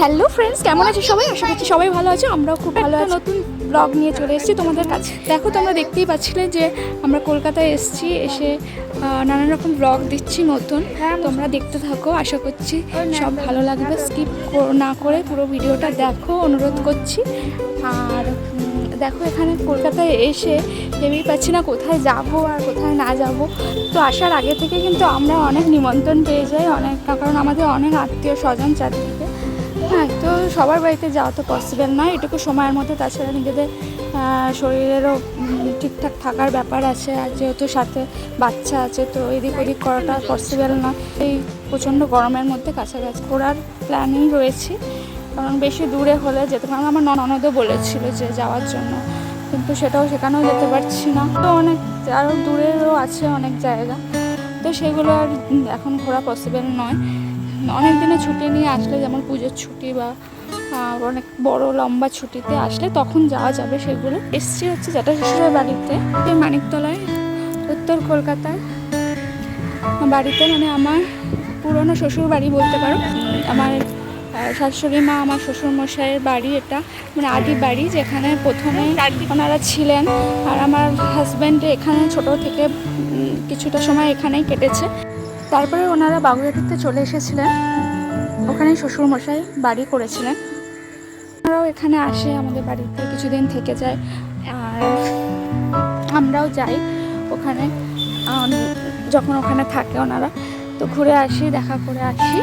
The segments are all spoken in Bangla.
হ্যালো ফ্রেন্ডস কেমন আছে সবাই? আশা করছি সবাই ভালো আছে আমরাও খুব ভালো আছি। নতুন ব্লগ নিয়ে চলে এসেছি তোমাদের কাছে। দেখো তোমরা দেখতেই পাচ্ছিলে যে আমরা কলকাতায় এসেছি এসে নানান রকম ব্লগ দিচ্ছি নতুন। তোমরা দেখতে থাকো আশা করছি সব ভালো লাগবে। স্কিপ না করে পুরো ভিডিওটা দেখো অনুরোধ করছি। আর দেখো এখানে কলকাতায় এসে ভেবেই পাচ্ছি না কোথায় যাব আর কোথায় না যাব। তো আসার আগে থেকে কিন্তু আমরা অনেক নিমন্ত্রণ পেয়ে যাই অনেক কারণ আমাদের অনেক আত্মীয় স্বজন চারদিকে হ্যাঁ তো সবার বাড়িতে যাওয়া তো পসিবল নয়। এটুকু সময়ের মধ্যে তাছাড়া নিজেদের শরীরেরও ঠিকঠাক থাকার ব্যাপার আছে। আর যেহেতু সাথে বাচ্চা আছে, তো এদিক ওদিক করাটা পসিবল নয়। এই প্রচণ্ড গরমের মধ্যে কাছাকাছি করার প্ল্যানিং রয়েছে। কারণ বেশি দূরে হলে যেতে পারব আমার ননদও বলেছিল যে যাওয়ার জন্য। কিন্তু সেটাও সেখানেও যেতে পারছি না। তো অনেক আরও দূরেরও আছে অনেক জায়গা। তো সেগুলো আর এখন ঘোরা পসিবল নয়। অনেক দিনে ছুটি নিয়ে আসলে যেমন পুজোর ছুটি বা অনেক বড় লম্বা ছুটিতে আসলে তখন যাওয়া যাবে সেগুলো। এসছি হচ্ছে যেটা শ্বশুরের বাড়িতে মানিকতলায়, উত্তর কলকাতায়। বাড়িতে মানে আমার পুরনো শ্বশুর বাড়ি বলতে পারো। আমার শাশুড়ি মা, আমার শ্বশুর মশাইয়ের বাড়ি এটা মানে আদি বাড়ি যেখানে প্রথমে ওনারা ছিলেন। আর আমার হাজব্যান্ড এখানে ছোট থেকে কিছুটা সময় এখানেই কেটেছে। তারপরে ওনারা বাগুইহাটিতে চলে এসেছিলেন। ওখানেই শ্বশুর মশাই বাড়ি করেছিলেন। ওনারাও এখানে আসে আমাদের বাড়িতে কিছুদিন থেকে যায়। আর আমরাও যাই ওখানে। যখন ওখানে থাকে ওনারা। তো ঘুরে আসি দেখা করে আসি।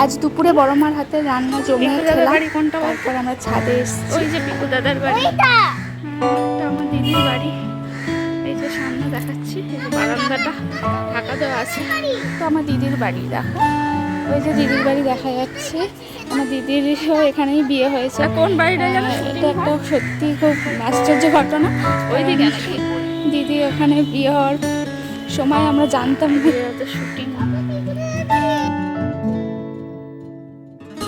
আজ দুপুরে বড় মার হাতে রান্না খেলাম তারপর আমরা ছাদে এসেছি। ওই যে পিকু দাদার বাড়ি। হ্যাঁ, আমার দিদির বাড়ি। সামনে দেখাচ্ছি। বারান্দাটা ঢাকা দেওয়া আছে। তো আমার দিদির বাড়ি দেখো। ওই যে দিদির বাড়ি দেখা যাচ্ছে। আমার দিদিরও এখানেই বিয়ে হয়েছে। কোন বাড়িটা যেন এটা একটা সত্যি খুব আশ্চর্য ঘটনা। কারণ নাকি? দিদি ওখানে বিয়ে হওয়ার সময় আমরা জানতাম না। শুটিং।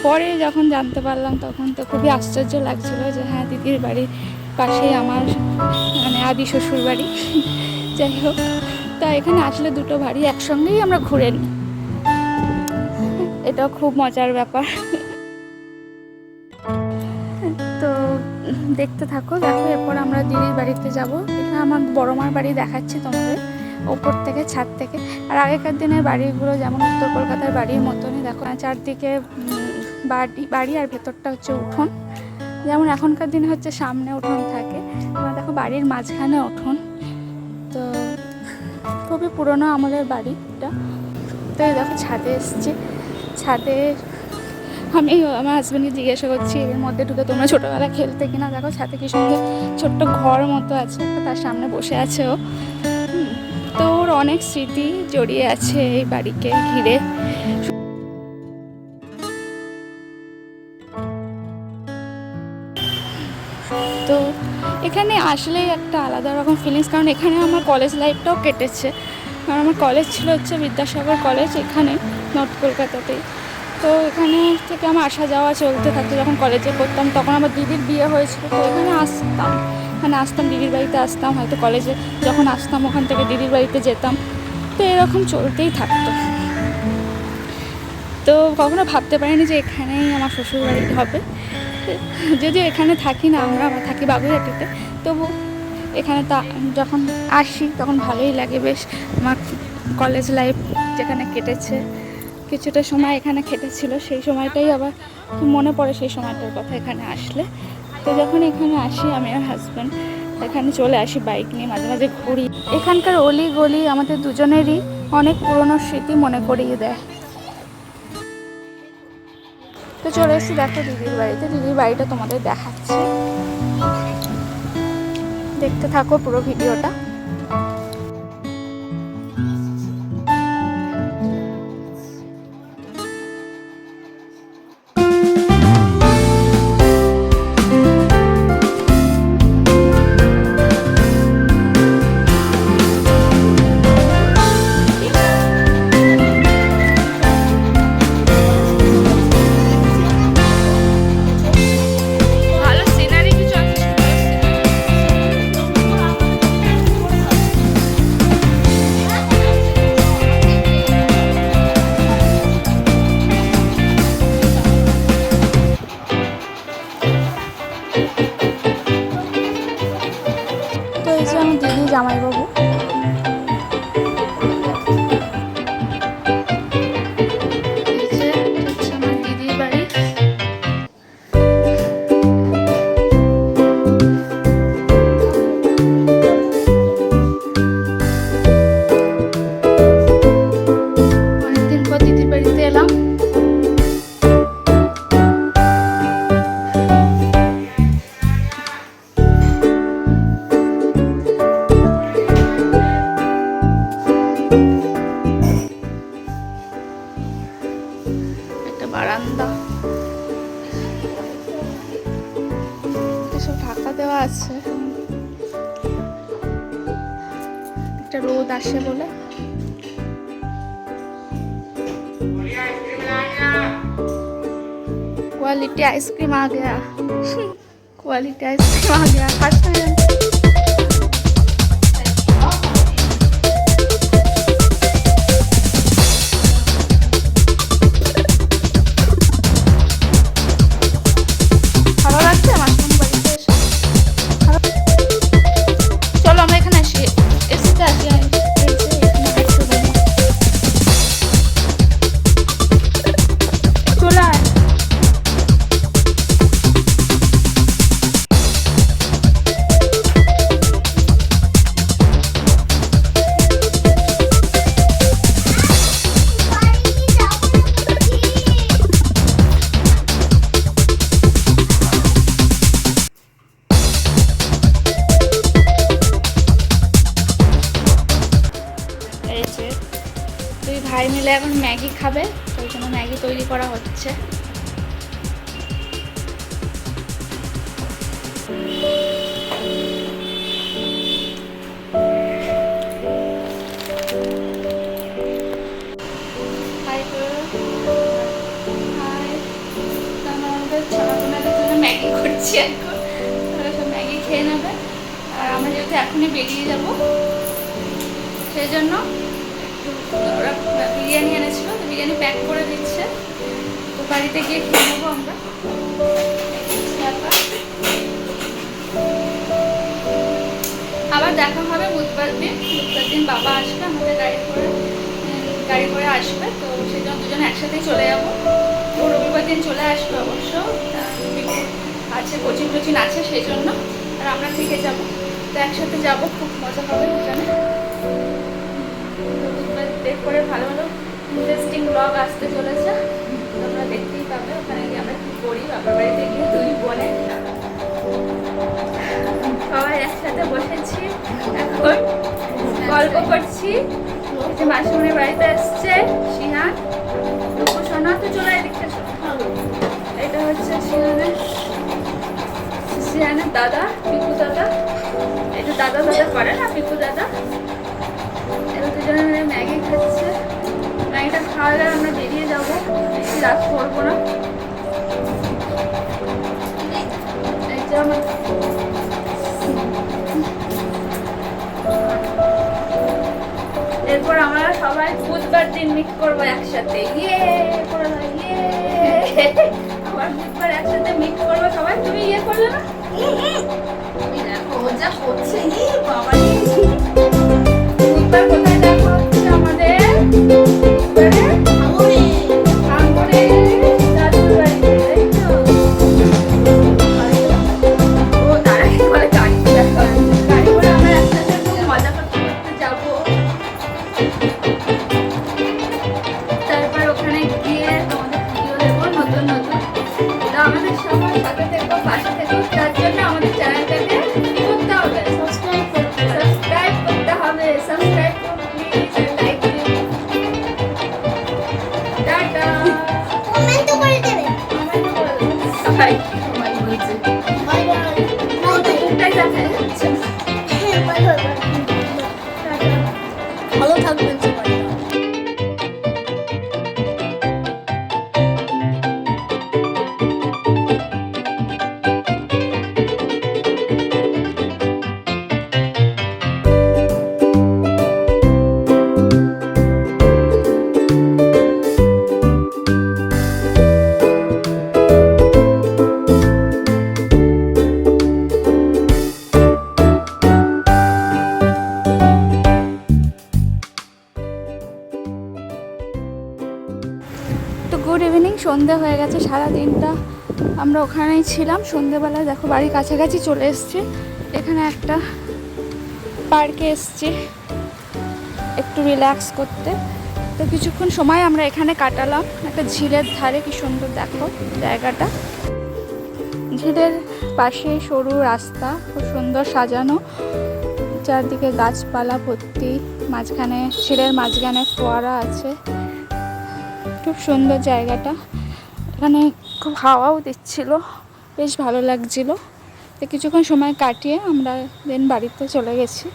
পরে যখন জানতে পারলাম তখন তো খুবই আশ্চর্য লাগছিল যে হ্যাঁ দিদির বাড়ির পাশেই আমার মানে আদি শ্বশুর বাড়ি যাই হোক, তা এখানে আসলে দুটো বাড়ি একসঙ্গেই আমরা ঘুরে নিই। এটাও খুব মজার ব্যাপার। তো দেখতে থাকো, দেখো, এরপর আমরা দিদির বাড়িতে যাব। এটা আমার বড় মার বাড়ি দেখাচ্ছি তোমাদের, ওপর থেকে, ছাদ থেকে। আর আগেকার দিনের বাড়িগুলো যেমন উত্তর কলকাতার বাড়ির মতনই, দেখো, চারদিকে বাড়ি বাড়ি আর ভেতরটা হচ্ছে উঠোন। যেমন এখনকার দিনে হচ্ছে সামনে উঠোন থাকে, এবার দেখো বাড়ির মাঝখানে উঠোন। তো খুবই পুরনো আমাদের বাড়িটা। তো দেখো ছাদে এসছি। ছাদে আমি আমার হাজব্যান্ডকে জিজ্ঞাসা করছি, এর মধ্যে ঢুকে তোমরা ছোটোবেলায় খেলতে কিনা? দেখো ছাদে কি সুন্দর ছোট্ট ঘর মতো আছে, তার সামনে বসে আছে ও। তো ওর অনেক স্মৃতি জড়িয়ে আছে এই বাড়িকে ঘিরে। তো এখানে আসলেই একটা আলাদা রকম ফিলিংস কারণ এখানে আমার কলেজ লাইফটাও কেটেছে। কারণ আমার কলেজ ছিল হচ্ছে বিদ্যাসাগর কলেজ এখানে নর্থ কলকাতাতেই। তো এখানে থেকে আমার আসা যাওয়া চলতে থাকতো, যখন কলেজে পড়তাম, তখন আমার দিদির বিয়ে হয়েছিল, তো এখানে আসতাম। মানে আসতাম, দিদির বাড়িতে আসতাম, হয়তো কলেজে যখন আসতাম, ওখান থেকে দিদির বাড়িতে যেতাম। তো এরকম চলতেই থাকতো। তো কখনো ভাবতে পারিনি যে এখানেই আমার শ্বশুর বাড়ি হবে। যদিও এখানে থাকি না, আমরা আমরা থাকি বাগুইহাটিতে, তবু এখানে তা, যখন আসি তখন ভালোই লাগে বেশ। আমার কলেজ লাইফ যেখানে কেটেছে, কিছুটা সময় এখানে কেটেছিল, সেই সময়টাই আবার মনে পড়ে সেই সময়টার কথা এখানে আসলে। তো যখন এখানে আসি, আমি আর হাজব্যান্ড এখানে চলে আসি বাইক নিয়ে, মাঝে মাঝে ঘুরি। এখানকার অলি গলি আমাদের দুজনেরই অনেক পুরনো স্মৃতি মনে করিয়ে দেয়। তো চলে এসেছি দেখো দিদির বাড়িতে। দিদির বাড়িটা তোমাদের দেখাচ্ছি। দেখতে থাকো পুরো ভিডিওটা। বারান্দা সব ঢাকা দেওয়া আছে একটা রোদ আসে বলে क्वालिटी आइसक्रीम आ गया क्वालिटी आइसक्रीम आ गया फर्स्ट टाइम দুই ভাই মিলে এখন ম্যাগি খাবে ওই জন্য ম্যাগি তৈরি করা হচ্ছে। ম্যাগি সব ম্যাগি খেয়ে নেবে। আর আমরা যেহেতু এখনই বেরিয়ে যাব সেই জন্য ওরা বিরিয়ানি এনেছিল বিরিয়ানি প্যাক করে দিচ্ছে। তো বাড়িতে গিয়ে খেয়ে নেব আমরা। আবার দেখা হবে বুধবার দিন। বুধবার দিন বাবা আসবে, আমাদের গাড়ি করে গাড়ি করে আসবে। তো সেই জন্য দুজনে একসাথেই চলে যাব। ও রবিবার দিন চলে আসবে অবশ্য। আছে, কোচিং টোচিং আছে সেই জন্য। আর আমরা থেকে যাব। তো একসাথে যাব, খুব মজা হবে দুজনে। বের করে ভালো ভালো ইন্টারেস্টিং ব্লগ আসতে চলেছে। তোমরা দেখতেই পাবে ওখানে গিয়ে আমরা কী করি বাবার বাড়িতে গিয়ে দুই বলে সবাই একসাথে বসেছি। এখন গল্প করছি। যে মাসিমণির বাড়িতে শিহান দুপুর সোনা তো চলে এদিকে এটা হচ্ছে শিহানের শিহানের দাদা, পিকু দাদা। এটা দাদা দাদা করে না, পিকু দাদা? দুজনে মিলে ম্যাগি খাচ্ছে। ম্যাগিটা খাওয়া গেলে আমরা বেরিয়ে যাব। বেশি রাত করব না। এরপর আমরা সবাই বুধবার দিন মিট করব একসাথে। ইয়ে ইয়ে। বুধবার একসাথে মিট করব সবাই। তুমি ইয়ে করলে না? বুধবার কোথায় দেখা? হচ্ছে আমাদের সন্ধে হয়ে গেছে, সারা দিনটা আমরা ওখানেই ছিলাম। সন্ধেবেলা দেখো বাড়ির কাছাকাছি চলে এসছে। এখানে একটা পার্কে এসছি একটু রিল্যাক্স করতে। তো কিছুক্ষণ সময় আমরা এখানে কাটালাম। একটা ঝিলের ধারে, কি সুন্দর দেখো জায়গাটা। ঝিলের পাশে সরু রাস্তা, খুব সুন্দর সাজানো। চারদিকে গাছপালা ভর্তি, মাঝখানে ঝিলের মাঝখানে ফোয়ারা আছে। খুব সুন্দর জায়গাটা। এখানে খুব হাওয়াও দিচ্ছিল, বেশ ভালো লাগছিল। তো কিছুক্ষণ সময় কাটিয়ে আমরা দেন বাড়িতে চলে গেছি।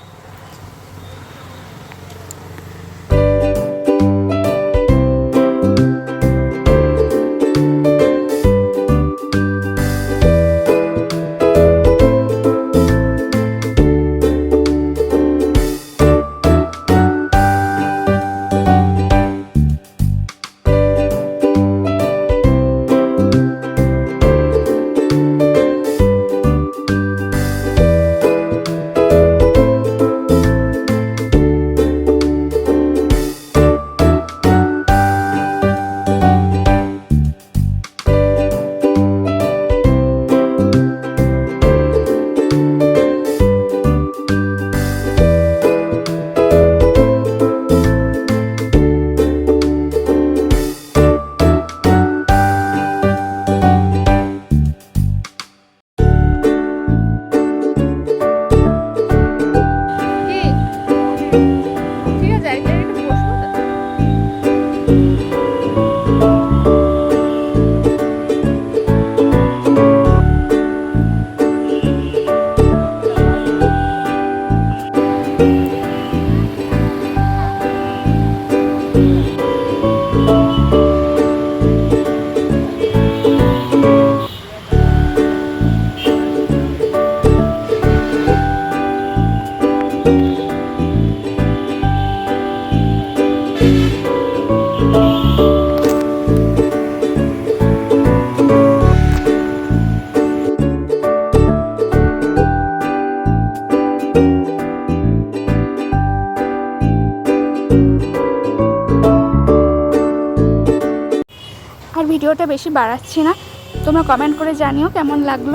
ভিডিওটা বেশি বাড়াচ্ছি না। তোমরা কমেন্ট করে জানিও কেমন লাগল।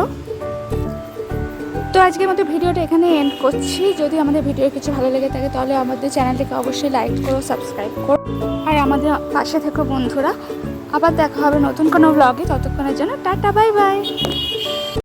তো আজকের মতো ভিডিওটা এখানে এন্ড করছি। যদি আমাদের ভিডিও কিছু ভালো লেগে থাকে তাহলে আমাদের চ্যানেলটিকে অবশ্যই লাইক করো সাবস্ক্রাইব করো। আর আমাদের পাশে থেকো বন্ধুরা। আবার দেখা হবে নতুন কোনো ব্লগে ততক্ষণের জন্য টাটা বাই বাই